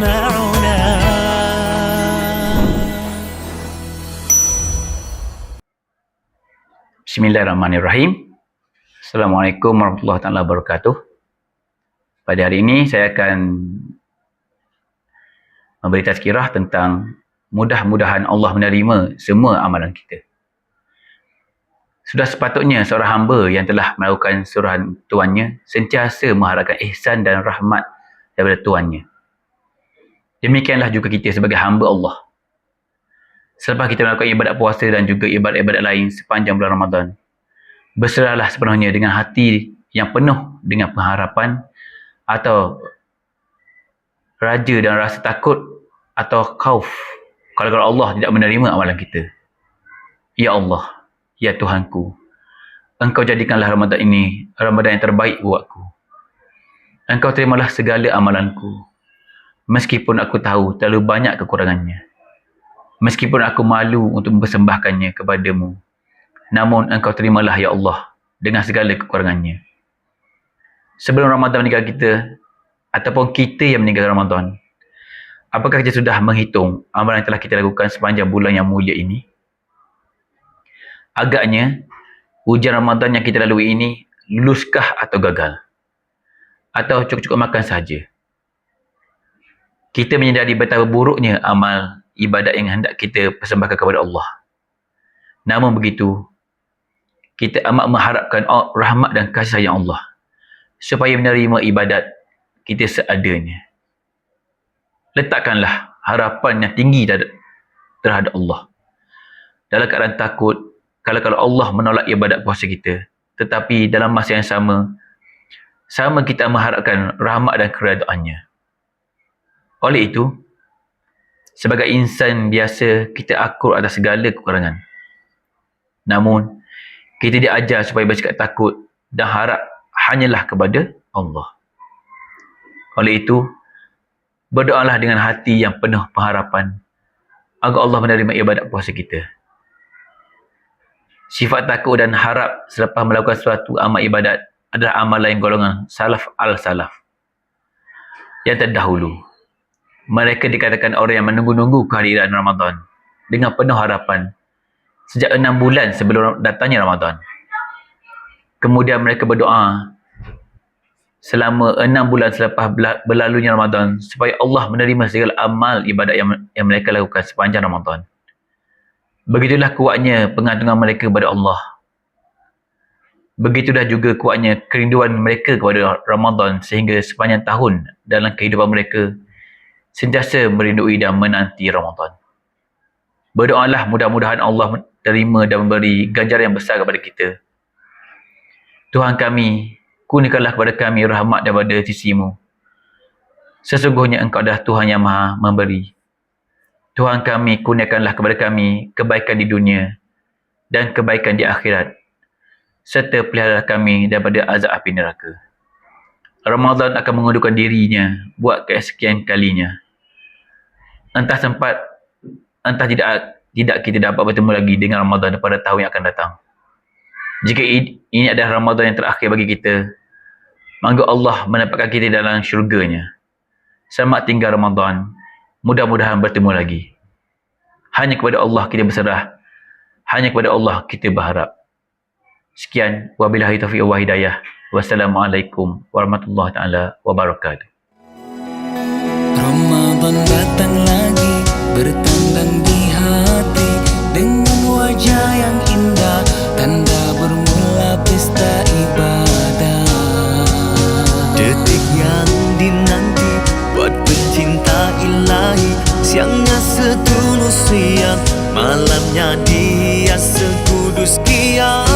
يجمعنا Bismillahirrahmanirrahim. Assalamualaikum warahmatullahi taala wabarakatuh. Pada hari ini saya akan memberi tazkirah tentang mudah-mudahan Allah menerima semua amalan kita. Sudah sepatutnya seorang hamba yang telah melakukan suruhan tuannya sentiasa mengharapkan ihsan dan rahmat daripada tuannya. Demikianlah juga kita sebagai hamba Allah. Selepas kita melakukan ibadat puasa dan juga ibadat-ibadat lain sepanjang bulan Ramadan, berserahlah sepenuhnya dengan hati yang penuh dengan pengharapan atau raja dan rasa takut atau khauf kalau Allah tidak menerima amalan kita. Ya Allah, ya Tuhanku, Engkau jadikanlah Ramadan ini Ramadan yang terbaik buatku. Engkau terimalah segala amalanku. Meskipun aku tahu terlalu banyak kekurangannya. Meskipun aku malu untuk mempersembahkannya kepadamu. Namun engkau terimalah ya Allah dengan segala kekurangannya. Sebelum Ramadan meninggal kita ataupun kita yang meninggal Ramadan, apakah kita sudah menghitung amalan yang telah kita lakukan sepanjang bulan yang mulia ini? Agaknya ujian Ramadan yang kita lalui ini luluskah atau gagal? Atau cukup-cukup makan saja? Kita menyadari betapa buruknya amal ibadat yang hendak kita persembahkan kepada Allah. Namun begitu, kita amat mengharapkan rahmat dan kasih sayang Allah supaya menerima ibadat kita seadanya. Letakkanlah harapan yang tinggi terhadap Allah. Dalam keadaan takut, kalau-kalau Allah menolak ibadat puasa kita, tetapi dalam masa yang sama, sama kita mengharapkan rahmat dan keredaannya. Oleh itu, Sebagai insan biasa, kita akur atas segala kekurangan. Namun, kita diajar supaya bercakap takut dan harap hanyalah kepada Allah. Oleh itu, berdoalah dengan hati yang penuh pengharapan agar Allah menerima ibadat puasa kita. Sifat takut dan harap selepas melakukan suatu amal ibadat adalah amalan golongan salaf al-salaf yang terdahulu mereka dikatakan orang yang menunggu-nunggu kehadiran Ramadan dengan penuh harapan sejak enam bulan sebelum datangnya Ramadan. Kemudian mereka berdoa selama enam bulan selepas berlalunya Ramadan supaya Allah menerima segala amal ibadat yang, yang mereka lakukan sepanjang Ramadan. Begitulah kuatnya pengantungan mereka kepada Allah. Begitulah juga kuatnya kerinduan mereka kepada Ramadan sehingga sepanjang tahun dalam kehidupan mereka sentiasa merindui dan menanti Ramadan. Berdoalah mudah-mudahan Allah terima dan memberi ganjaran yang besar kepada kita. Tuhan kami, kurniakanlah kepada kami rahmat daripada sisimu. Sesungguhnya engkau adalah Tuhan yang maha memberi. Tuhan kami, kurniakanlah kepada kami kebaikan di dunia dan kebaikan di akhirat. Serta pelihara kami daripada azab api neraka. Ramadan akan mengundurkan dirinya buat kesekian kalinya. Entah sempat, entah tidak tidak kita dapat bertemu lagi dengan Ramadan pada tahun yang akan datang. Jika ini adalah Ramadan yang terakhir bagi kita, mangga Allah menempatkan kita dalam syurganya. Selamat tinggal Ramadan. Mudah-mudahan bertemu lagi. Hanya kepada Allah kita berserah. Hanya kepada Allah kita berharap. Sekian. Wabillahi taufiq wa hidayah. Wassalamualaikum warahmatullahi taala wabarakatuh. Ramadan datang siangnya setulus siang malamnya dia sekudus kiam.